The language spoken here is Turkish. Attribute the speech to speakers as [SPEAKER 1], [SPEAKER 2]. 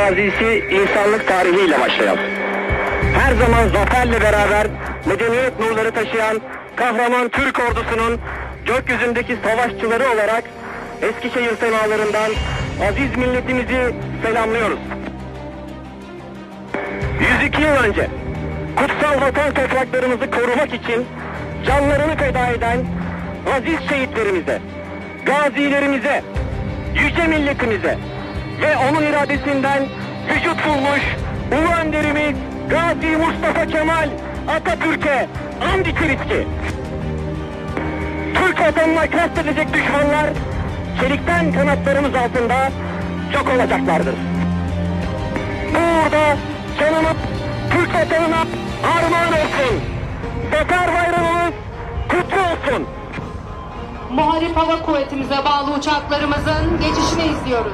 [SPEAKER 1] mazisi insanlık tarihiyle başlayalım. Her zaman zaferle beraber medeniyet nurları taşıyan kahraman Türk ordusunun gökyüzündeki savaşçıları olarak Eskişehir semalarından aziz milletimizi selamlıyoruz. 102 yıl önce kutsal vatan topraklarımızı korumak için canlarını feda eden aziz şehitlerimize, gazilerimize, yüce milletimize ve onun iradesinden vücut bulmuş Ulu Önderimiz Gazi Mustafa Kemal Atatürk'e and içeriz ki Türk vatanına kastedecek düşmanlar çelikten kanatlarımız altında çok olacaklardır. Burada canımız Türk vatanına armağan olsun. Zafer bayramımız kutlu olsun.
[SPEAKER 2] Muharip Hava Kuvvetimize bağlı uçaklarımızın geçişini izliyoruz.